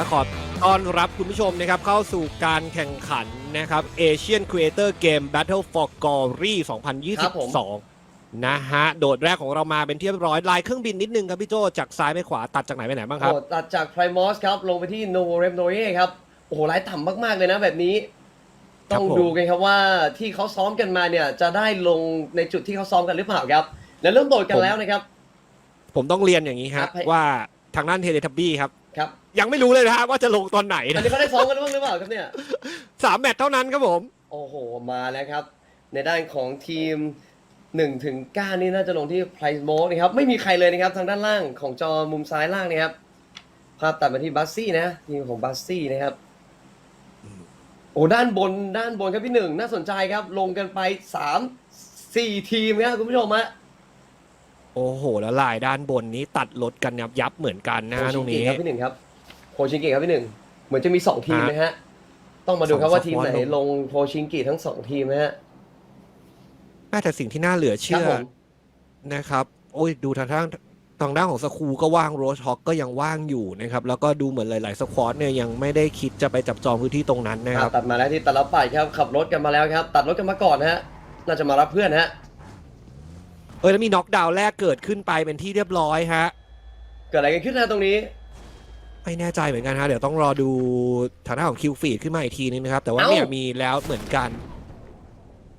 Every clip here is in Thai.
และขอต้อนรับคุณผู้ชมนะครับเข้าสู่การแข่งขันนะครับ Asian Creator Game Battle for Glory ครับผม 2022 นะฮะ โดดแรกของเรามาเป็นที่เรียบร้อย ลายเครื่องบินนิดนึงครับพี่โจจากซ้ายไปขวาตัดจากไหนไปไหนบ้างครับ โอ้ตัดจากไพรมอสครับ ลงไปที่โนเรมโนเยครับ โอ้โหไล่ต่ำมาก ๆ เลยนะแบบนี้ ครับต้องผม ดูกันครับว่าที่เขาซ้อมกันมาเนี่ย จะได้ลงในจุดที่เขาซ้อมกันหรือเปล่าครับ แล้วเริ่มโดดกันแล้วนะครับ ผมต้องเรียนอย่างนี้ครัฮะบให้ว่าทางด้านเทเลทับบี้ครับ ครับ ยังไม่รู้เลยนะฮะว่าจะลงตอนไหนอันนะนี้เขาได้ซ้อมกันบ้างหรือเปล่าครับเนี่ย สามแมตช์เท่านั้นครับผม โอ้โห มาแล้วครับ ในด้านของทีม1ถึง9นี่น่าจะลงที่ไพรมอสนะครับ ไม่มีใครเลยนะครับ ทางด้านล่างของจอมุมซ้ายล่างนะครับ ภาพตัดมาที่บัสซี่นะ ทีมของบัสซี่นะครับ โอ้ด้านบนด้านบนครับพี่หนึ่งน่าสนใจครับ ลงกันไปสามสี่ทีมครับคุณผู้ชมฮะโอ้โห แล้วลายด้านบนนี้ตัดรถกันยับยับเหมือนกันนะฮะตรงนี้โคชิงกิครับพี่หนึ่งครับ โคชิงกิครับพี่หนึ่งเหมือนจะมีสองทีมฮะนะฮะ ต้องมาดูครับสองว่าทีมไหนสปอร์ตลงลงโคชิงกิทั้งสองทีมนะฮะแม่แต่สิ่งที่น่าเหลือครัเชื่บอผมนะครับ โอ้ยดูทางด้านทางด้านของสคูก็ว่างโรสฮอกก็ยังว่างอยู่นะครับ แล้วก็ดูเหมือนหลาย ๆ สควอตเนี่ยยังไม่ได้คิดจะไปจับจองพื้นที่ตรงนั้นนะครับตัดมาแล้วที่ตัดรับไปครับขับรถกันมาแล้วครับ ตัดรถกันมาก่อนฮะ น่าจะมารับเพื่อนฮะเออแล้วมีน็อกดาวน์แรกเกิดขึ้นไปเป็นที่เรียบร้อยฮะ เกิดอะไรกันขึ้นนะตรงนี้ ไม่แน่ใจเหมือนกันฮะ เดี๋ยวต้องรอดูทางด้านของคิวฟีดขึ้นมาอีกทีนึงนะครับ แต่ว่าเอ้าเนี่ยมีแล้วเหมือนกัน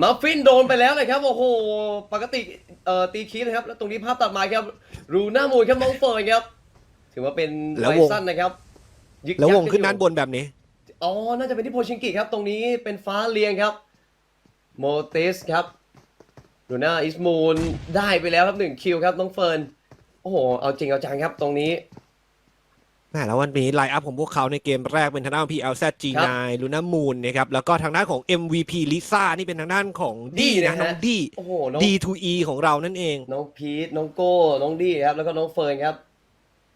มาฟินโดนไปแล้วเลยครับ โอ้โห ปกติเอ่อตีคีนะครับ แล้วตรงนี้ภาพตัดมาครับ รูหน้ามูลครับน้องเฟิร์นครับ ถือว่าเป็นแล้วไววง สั้นนะครับยึกแล้ววงยักขึ้นด้านอยู่บนแบบนี้ อ๋อ น่าจะเป็นที่โพชิงกิครับ ตรงนี้เป็นฟ้าเลียงครับ โมเตสครับดูหน้าอิสมูนได้ไปแล้วครับหนึ่งคิวครับน้องเฟิร์น โอ้โห เอาจริงเอาจังครับ ตรงนี้ แม่แล้ววันนี้ไลน์อัพของพวกเขาในเกมแรกเป็นทางด้านของ PLZ G9 ลูน่ามูนนะครับ แล้วก็ทางด้านของ MVP ลิซ่านี่เป็นทางด้านของดีดี้นะนะฮะน้องดี โอ้โหน้อง D2E ของเรานั่นเอง น้องพีทน้องโก้ น้องดี้ครับ แล้วก็น้องเฟิร์นครับ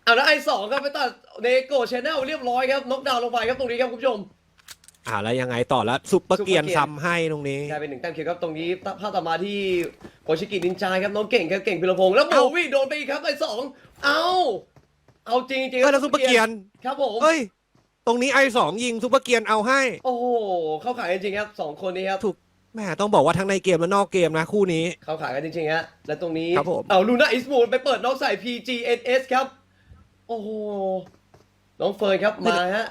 เอาแล้วไอสองครับไปตัดเนโกชแนลเรียบร้อยครับ น็อกดาวน์ลงไปครับตรงนี้ครับคุณผู้ชมอ่าแล้วยังไงต่อแล้วซุปเปอร์ซุปเปอร์เกียนเกียร์ซ้ำให้ตรงนี้กลายเป็นหนึ่งแต้มคิวครับตรงนี้ภาพต่อมาที่โคชิกินินจาครับน้องเก่งครับเก่งพิรพงษ์แล้วโบเอ้าวี่โดนไปอีกครับไอสองเอา เอาจริงจริงเอ้ยแล้วซุปเปอร์เกียนครับผม เอ้ย ตรงนี้ไอสองยิงซุปเปอร์เกียนเอาให้ โอ้โห เข้าขายจริงๆครับสองคนนี้ครับถูกแม่ต้องบอกว่าทั้งในเกมและนอกเกมนะคู่นี้ เข้าขายกันจริงๆฮะ และตรงนี้ ครับผม เอาลูน่าอิสมูนไปเปิดน้องใส่ PGNS ครับ โอ้โห น้องเฟิร์นครับมาฮะ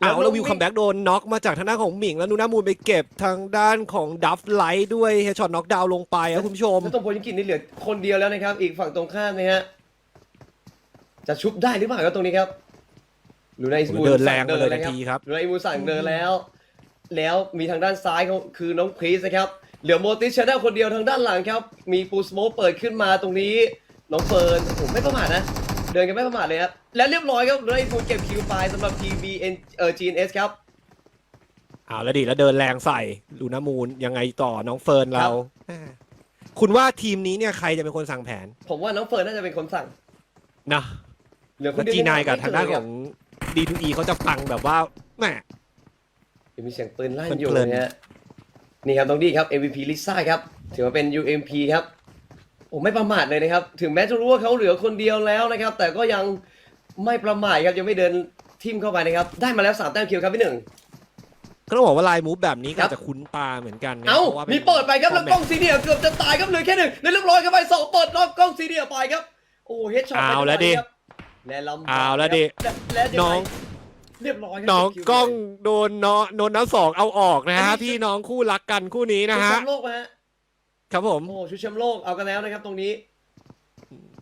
เอาแล้วน้งวิวคัมแบ็กโดนน็อกมาจากทางด้านของหมิง แล้วนูนามูนไปเก็บทางด้านของดัฟไลท์ด้วยเฮช็อตน็อกดาวน์ลงไปครับคุณผู้ชม แล้วตรงโพชิงกินนี่เหลือคนเดียวแล้วนะครับ อีกฝั่งตรงข้ามนะฮะ จะชุบได้หรือเปล่าครับตรงนี้ครับลูน่าอิสมูนเดินแรงมาเลยสั่ทันทีครับลูน่าอิสมูนสั่งเดินแล้ว แล้วมีทางด้านซ้ายเขาคือน้องคริสนะครับ เหลือโมติสชาแนลคนเดียวทางด้านหลังครับ มีปูสโมเปิดขึ้นมาตรงนี้ น้องเฟิร์นผมไม่ประมาทนะ เดินกันไม่ประมาทเลยครับ และเรียบร้อยครับเลยฟูเก็บคิวไปสำหรับ TVN เอ่อ GNS ครับเอาแล้วดิแล้วเดินแรงใส่ลูนามูนยังไงต่อน้องเฟิร์นเราแม่คุณว่าทีมนี้เนี่ยใครจะเป็นคนสั่งแผน ผมว่าน้องเฟิร์นน่าจะเป็นคนสั่งนะ เหลือคแล้นวเดียวจีนายกับไม่ทางด้านเจของ D2E เขาจะปังแบบว่าแหม ยังมีเสียงปืนลั่นอยู่เพลินๆ นะฮะนี่ครับน้องดีครับ MVP ลิซ่าครับถือว่าเป็น UMP ครับโอ้ไม่ประมาทเลยนะครับ ถึงแม้จะรู้ว่าเขาเหลือคนเดียวแล้วนะครับ แต่ก็ยังไม่ประมาทครับยังไม่เดินทิมเข้าไปนะครับ ได้มาแล้วสามแต้มคิวครับพี่หนึ่ง ก็ต้องบอกว่าลายมูฟแบบนี้ก็ครับ อาจจะคุ้นตาเหมือนกันนะเอ้าพระว่มีเปิดไปครับแล้วฟกล้อองร์แมตซีเดียเกือบจะตายครับเหลือแค่หนึ่งแล้วเรียบร้อยครับไปสองเปิดรอบกล้องซีเดียไปครับโอ้เฮดช็อตเอาแล้วดิ และลำบกเอาแล้วดิ และและยังไน้อง เรียบร้อยครับน้องคิวกล้องเลยโดนเนาะโดนน้ำสองเอาออกนะอันฮะนี้พี่น้องคู่รักกันคู่นี้นะชุดฮะแชมป์โลกไหมฮะครับผม โอ้ชุดแชมป์โลกเอากันแล้วนะครับตรงนี้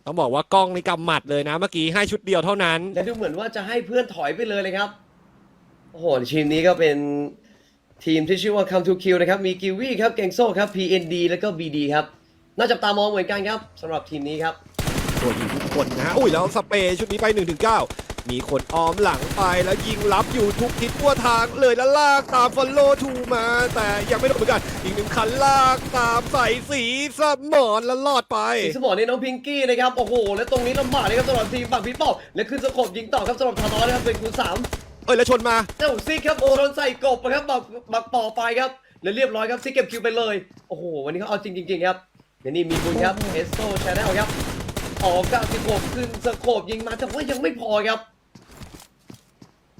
ต้องบอกว่ากล้องนี่กำหมัดเลยนะ เมื่อกี้ให้ชุดเดียวเท่านั้น และดูเหมือนว่าจะให้เพื่อนถอยไปเลยเลยครับ โอ้โห ทีมนี้ก็เป็นทีมที่ชื่อว่า Come to Kill นะครับ มีกิวี่ครับ เกงโซ่ครับ PND แล้วก็ BD ครับ น่าจับตามองเหมือนกันครับสำหรับทีมนี้ครับ ตัวยิงทุก คนนะฮะอุ้ยแล้วสเปรย์ชุดนี้ไป1นถึงเมีคนออมหลังไปแล้วยิงรับอยู่ทุกทิศทั่วทางเลยแล้วลากตามฟอลโล่ทูมา แต่ยังไม่โดนเหมือนกัน อีกหนึ่งคันลากตามใส่สีสมอนแล้วลอดไปสีสมอนี่น้องพิงกี้นะครับโอ้โหและตรงนี้ลำบากเลยครับสำหรับทีมฝั่งพี่เป้าและขึ้นสโคบยิงต่อครับสำหรับทานอสนะครับเป็นคูณสามเอ้ยแล้วชนมาเจ้าซิกครับโอโดนใส่กบนะครับบักบักปอไปครับและเรียบร้อยครับซิกเก็บคิวไปเลยโอ้โหวันนี้เขาเอาจริงจริงๆครับเดี๋ยวนี้มีบุญครับเอสโซชาแนลครับ ออก96ขึ้นสโคบยิงมาแต่ว่ายังไม่พอครับ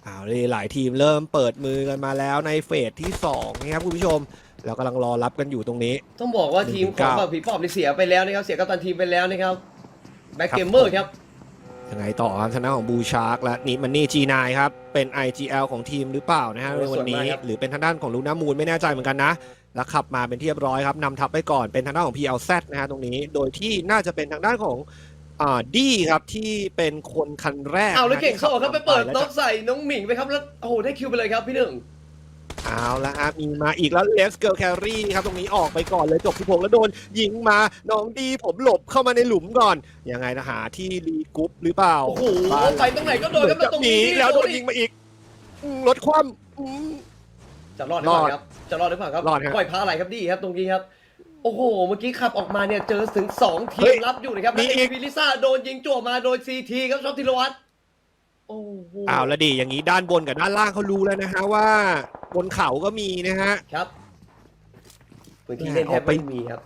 เอาเลยหลายทีมเริ่มเปิดมือกันมาแล้วในเฟสที่2นะครับคุณผู้ชมแล้วกำลังรอรับกันอยู่ตรงนี้ ต้องบอกว่าทีมของ1-9ฝั่งผีปอบนี่เสียไปแล้วนะครับ เสียกัปตันทีมไปแล้วนะครับแบ็กครับเกมเมอร์ครับยังไงต่อครับชนะของบูชาร์กและนี่มันนี่ G9 ครับ เป็น IGL ของทีมหรือเปล่านะฮะโอ้ในวันนี้สวยมากครับหรือเป็นทางด้านของลูน่ามูนไม่แน่ใจเหมือนกันนะ แล้วขับมาเป็นที่เรียบร้อยครับนำทัพไปก่อนเป็นทางด้านของ PLZ นะฮะตรงนี้ โดยที่น่าจะเป็นทางด้านของอ่าดีครับที่เป็นคนคันแรกเอาแล้วนะเก่งที่โซ่ครับไปเปิดแล้วน็จะอกใส่น้องหมิงไปครับแล้วโอ้โหได้คิวไปเลยครับพี่หนึ่งเอาละครับมีมาอีกแล้วเลสเกิร์ลแครี่ครับตรงนี้ออกไปก่อนเลยจบที่พงแล้วโดนยิงมาน้องดีผมหลบเข้ามาในหลุมก่อน ยังไงนะหาที่รีกรุ๊ปหรือเปล่าโอ้โหบ้านไปตรงไหนก็โดนครับแล้วตรงหนีนี้แล้วโดนยิงมาอีกอืมรถคว่ำอืม จะรอดหรือเปล่าครับ จะรอดหรือเปล่าครับรอดครับปล่อยพาอะไรครับดีครับตรงนี้ครับ โอ้โห เมื่อกี้ขับออกมาเนี่ยเจอถึงสองทีเฮ้มยรับอยู่นะครับมีแล้วอีก วิลิซ่าโดนยิงจั่วมาโดยซีทีครับชอบธีรวัตรโอ้โหอ้าวแล้วดีอย่างนี้ด้านบนกับด้านล่างเขารู้แล้วนะฮะว่าบนเขาก็มีนะฮะ ครับพื้นที่เล่นแทบเอาไปไม่มีครับ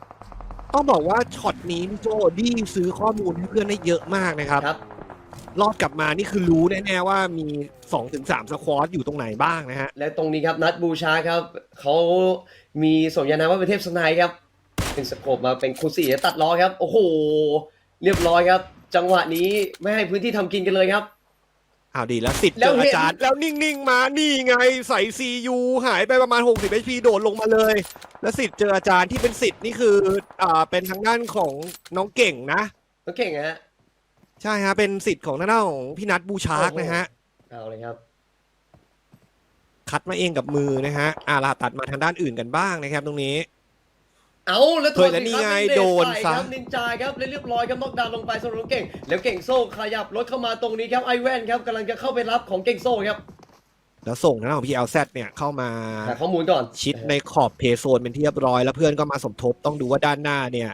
ต้องบอกว่าช็อตนี้พี่โจดีซื้อข้อมูลให้เพื่อนได้เยอะมากนะครับ ครับ รอบกลับมานี่คือรู้แน่ๆว่ามี 2-3สควอตอยู่ตรงไหนบ้างนะฮะ และตรงนี้ครับนัดบูชาครับเขามีสมญานามว่าเป็นเทพสนายครับ เป็นสโคปมาเป็นคูสี่ตัดล้อครับ โอ้โห เรียบร้อยครับ จังหวะนี้ไม่ให้พื้นที่ทำกินกันเลยครับ อ้าวดีแล้วสิทธิ์แล้เจวอเห็นอาจารย์ แล้วนิ่งๆมานี่ไงใส่ซียูหายไปประมาณ 60 HP โดดลงมาเลย แล้วสิทธิ์เจออาจารย์ที่เป็นสิทธิ์นี่คืออ่าเป็นทางด้านของน้องเก่งนะต้องเก่งอะฮะ ใช่ฮะ เป็นสิทธิ์ของทางด้านของพี่นัทบูชาร์กโอ้โหนะฮะ เอาเลยครับ คัดมาเองกับมือนะฮะอ่าลาตัดมาทางด้านอื่นกันบ้างนะครับ ตรงนี้ เอาแล้วเฮ้ยแล้วนี่ไงสิครับโดนใส่ซะ ครับนินจาครับและเรียบร้อยครับน็อกดาวน์ลงไปสำหรับน้องเก่ง แล้วเก่งโซ่ขยับรถเข้ามาตรงนี้ครับไอแวนครับกำลังจะเข้าไปรับของเก่งโซ่ครับแล้วส่งทางด้านของ PLZ เนี่ยเข้ามาหาข้อมูลก่อนชิดในขอบเพย์โซนเป็นที่เรียบร้อย แล้วเพื่อนก็มาสมทบต้องดูว่าด้านหน้าเนี่ย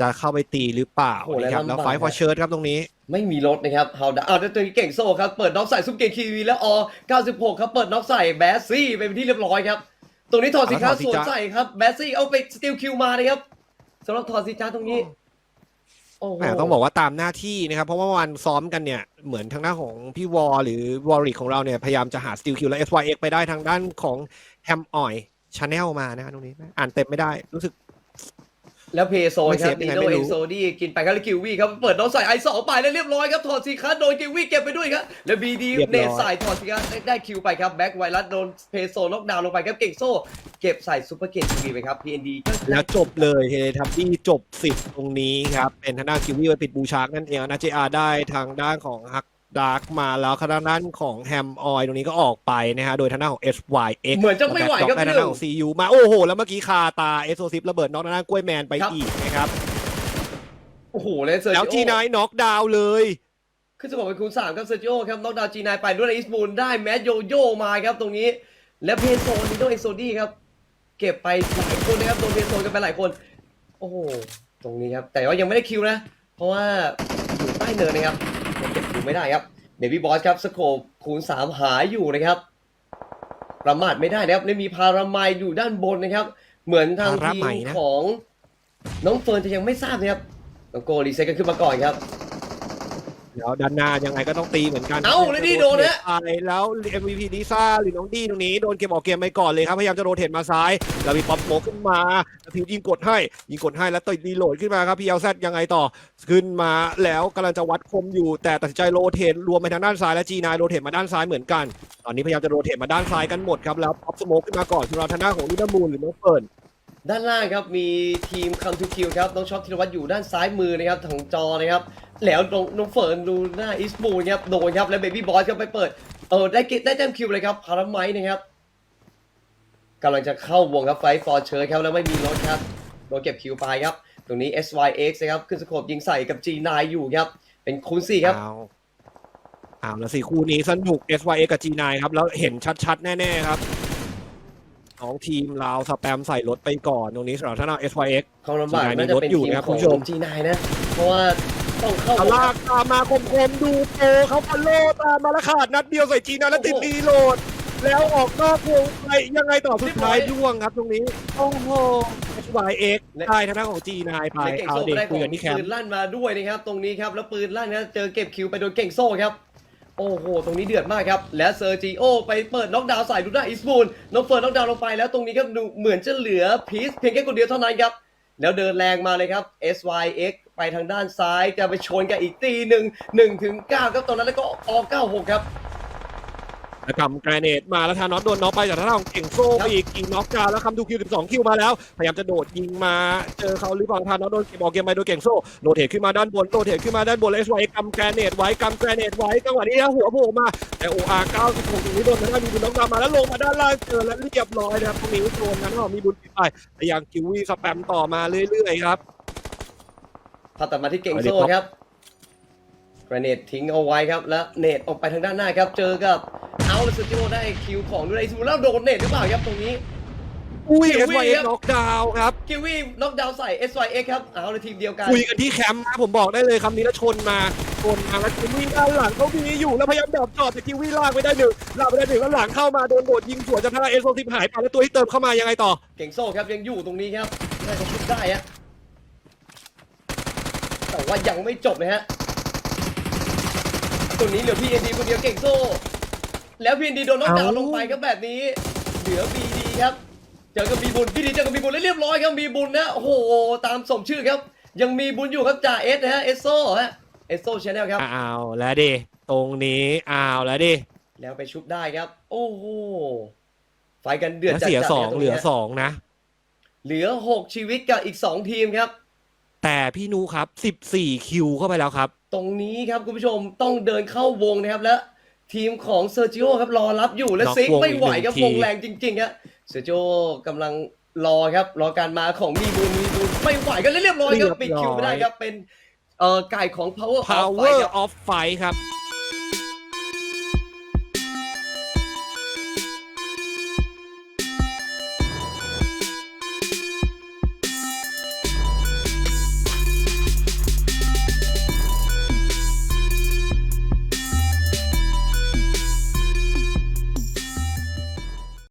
จะเข้าไปตีหรือเปล่าโอ้โหแล้วนะครับแล้วลำบากไฟฟอร์เชิร์ตครับตรงนี้ ไม่มีรถนะครับเฮาดาเอาแต่ตัวนี้เก่งโซ่ครับ เปิดน็อกใส่ซุปเกงคีวีแล้วอ96 ครับ เปิดน็อกใส่แบสซี่ไปเป็นที่เรียบร้อยครับ ตรงนี้ถอดสินค้าเอาถอดสิสวนจ๊ะใส่ครับแบสซี่เอาไปสติลคิวมานะครับสำหรับถอดสินค้าตรงนี้โอ้โหแหมต้องบอกว่าตามหน้าที่นะครับ เพราะว่าวันซ้อมกันเนี่ย เหมือนทางด้านของพี่วอลหรือวอริกของเราเนี่ย พยายามจะหาสติลคิวและ SYX ไปได้ทางด้านของแฮมออยชาแนลมานะฮะตรงนี้ อ่านเต็มไม่ได้รู้สึก แล้วเพย์โซนไม่ครัเซบฟยันีงไงโดไม่เอรู้โซดี้กินไปครับแล้วกิววี่ครับเปิดน็อกใส่ไอสองไปแล้วเรียบร้อยครับถอดสินค้าโดนกิววี่เก็บไปด้วยครับแล้วบีดีเรียบร้อย เนตใส่ถอดสินค้าได้ได้คิวไปครับแบ็กไวรัสโดนเพย์โซน็อกดาวน์ลงไปครับเก่งโซ่เก็บใส่ซูเปอร์เกตทีวีไปครับ PND ก็แล้วจบเลยเฮทับบี้จบสิบตรงนี้ครับ เป็นทางด้านคิววี่ไปปิดบูชาร์กนั่นเองนะเจอาได้ทางด้านของฮัก ดาร์กมาแล้วทางด้านของแฮมออยตรงนี้ก็ออกไปนะฮะโดยทางด้านของ SYX เหมือนจะไม่ไหวครับได้พี่ทางหด้านนึ่งของ CU มาโอ้โห แล้วเมื่อกี้คาตาเอโซซิฟระเบิดน็อกทางด้านกล้วยแมนไปครับอีกนะครับโอ้โหแล้วเซอร์แล้วจิจีโอไนน็อกดาวน์เลยขึ้นสมองเป็นคูณสามครับเซอร์จิโอครับน็อกดาวน์จีนายไปด้วยอิสบูนได้แมทโยโย่มาครับตรงนี้ และเพโซนิโดเอโซดี้ครับ เก็บไปหลายคนนะครับโดนเพโซกันไปหลายคน โอ้โหตรงนี้ครับ แต่ว่ายังไม่ได้คิวนะ เพราะว่าอยู่ใต้เนินนะครับ ยังเก็บคิวไม่ได้ครับเดวี่บอสครับสโคปคูณสามหายอยู่นะครับ ประมาทไม่ได้นะครับและมีพาราไมอยู่ด้านบนนะครับ เหมือนทางพาราทีไมมนะของน้องเฟิร์นจะยังไม่ทราบนะครับน้องโกรีเซ็ตกันขึ้นมาก่อนครับ เดี๋ยวด้านหน้ายังไงก็ต้องตีเหมือนกันเอ้าแล้วนี่โดนนะไปแล้ว MVP ลิซ่าหรือน้องดีตรงนี้โดนเกมออกเกมไปก่อนเลยครับพยายามจะโรเทตมาซ้าย แล้วมีป๊อปโมขึ้นมาแล้วพิวยิงกดให้ยิงกดให้แล้วติดรีโหลดขึ้นมาครับพีเอลซยังไงต่อขึ้นมาแล้วกำลังจะวัดคมอยู่ แต่ตัดสินใจโรเทตรวมไปทางด้านซ้ายและจีนายโรเทตมาด้านซ้ายเหมือนกัน ตอนนี้พยายามจะโรเทตมาด้านซ้ายกันหมดครับแล้วป๊อปสโมขึ้นมาก่อนสำหรับทางด้านของลินามูลหรือน้องเฟิร์น ด้านล่างครับมีทีมคัมทูคิวครับน้องช็อปธีรวัตรอยู่ด้านซ้ายมือนะครับของจอนะครับแล้วน้องเฟิร์นดูหน้าอิสบูนครับโดนครับแล้วเบบี้บอสก็ไปเปิดเออได้เกได้แต้มคิวเลยครับพาราไมนะครับกำลังจะเข้าวงครับไฟฟอร์เชิร์ครับแล้วไม่มีรถครับโดนเก็บคิวไปครับ ตรงนี้ SYX นะครับขึ้นสโคปยิงใส่กับ G9 อยู่ครับ เป็นคูณสี่ครับเอาเอาแล้วสิคู่นี้สนุก SYA กับ G9 ครับแล้วเห็นชัดๆ แน่ๆครับ สองทีมเราวสแปมใส่รถไปก่อนตรงนี้สำหรับท่านเอา SYX ความลำบาก G9 น่าจะเป็นมีรถอยู่ทีมนะครับขคุอณงผู้ชม G9 นะ เพราะว่าต้องเข้าลากตามมาคมๆดูโปรเขาพันโลตามมาแล้วขาดนัดเดียวใส่ G9 แล้วติดรีโหลด แล้วออกนอกวงไปยังไงต่อสุดท้ายล่วงครับตรงนี้โอ้โห SYX ได้ทางด้านของ G9 ไปและเก่งเอาโซ่เด็กได้ขคุอยงกันที่แคมปืป์นลั่นมาด้วยนะครับตรงนี้ครับแล้วปืนลั่นนะเจอเก็บคิวไปโดนเก่งโซ่ครับ โอ้โห ตรงนี้เดือดมากครับ และเซอร์จิโอไปเปิดน็อกดาวน์ใส่ดูด้าอิสบูลน้องเฟิร์นน็อกดาวน์ลงไปแล้วตรงนี้ครับดูเหมือนจะเหลือพีซเพียงแค่คนเดียวเท่านั้นครับ แล้วเดินแรงมาเลยครับ SYX ไปทางด้านซ้ายจะไปชนกับอีกตีหนึ่งหนึ่งถึงเก้าครับตอนนั้นแล้วก็ออกเก้าหกครับ กำแกรเนตมาแล้วทานอตโดนน็อกไปจากทางด้านของเก่งโซ่คไปรับอีกยิงน็อกดาวน์แล้วคำดูคิว 12 คิวมาแล้ว พยายามจะโดดยิงมาเจอเขาหรือเปล่าทานอตโดนเก็บออกเกมไปโดยเก่งโซ่โรเทตขึ้นมาด้านบนโรเทตขึ้นมาด้านบนแล้วเอสไวกำแกรเนตไว้กำแกรเนตไว้จังหวะนี้นะหัวโผล่มาแต่โออาร์96ตรงนี้โดนมาได้มีบุญน็อกดาวน์มาแล้วลงมาด้านล่างเจอแล้วเรียบร้อยนะครับตรงนี้โดนนั้นก็มีบุญติดไปแต่ยังคิววี่สแปมต่อมาเรื่อยๆครับพาตัดมาที่เก่งโซ่ครับก ระเนตทิ้งเอาไว้ครับ แล้วเนตออกไปทางด้านหน้าครับ เจอกับเอาและเซอร์จิโอได้คิวของดูไอซูแล้วโดนเนตหรือเปล่าครับตรงนี้ อุ้ยคิเอวสวี่ไวครับ น็อกดาวน์ครับกิวี่น็อกดาวน์ใส่ SYX ครับเอาในทีมเดียวกัน คุยกันที่แคมป์นะผมบอกได้เลยคำนี้แล้วชนมาชนมาแล้วคิววี่ด้านหลังเขามีอยู่แล้วพยายามดับจอดแต่คิววี่ลากไปได้หนึ่งลากไปได้หนึ่งแล้วหลังเข้ามาโดนโดดยิงสวนจากทางเอสโซซิหายไปแล้วตัวที่เติมเข้ามายังไงต่อ เก่งโซ่ครับยังอยู่ตรงนี้ครับน่าจะชุดได้ฮะแต่ว่ายังไม่จบเลยฮะ ตัวนี้เหลือพี่เอ็นดีคนเดียวเก่งโซ่ แล้วพี่เอ็นดีโดนน็อกดาวน์เอ้าลงไปครับแบบนี้ เหลือบีดีครับเจอกับบีบุญพี่ดีเจอกับบีบุญแล้วเรียบร้อยครับมีบุญนะโอ้โหตามสมชื่อครับ ยังมีบุญอยู่ครับจ่าเอสนะฮะเอสโซฮะเอสโซชแนลครับอ้าวแล้วดิตรงนี้อ้าวแล้วดิแล้วไปชุบได้ครับ โอ้โหไฟกันเดือดแล้วจัดเสียๆสองครับตรเหลืนี้อฮะสองนะ เหลือ6ชีวิตกับอีก2ทีมครับ แต่พี่นูครับสิบสี่คิวเข้าไปแล้วครับ ตรงนี้ครับคุณผู้ชมต้องเดินเข้าวงนะครับและทีมของเซอร์จิโอครับรอรับอยู่และน็อกซิกวงไม่ไหวครับอีกหนึ่วงทีงแรงจริงๆครับเซอร์จิโอกำลังรอครับรอการมาของมีบุญมีบุญไม่ไหวกันแล้วเรียบร้อยครับปิดคิวไม่ได้ครับเป็นเอ่อไก่ของ power of Fight power ครับ of fight ครับ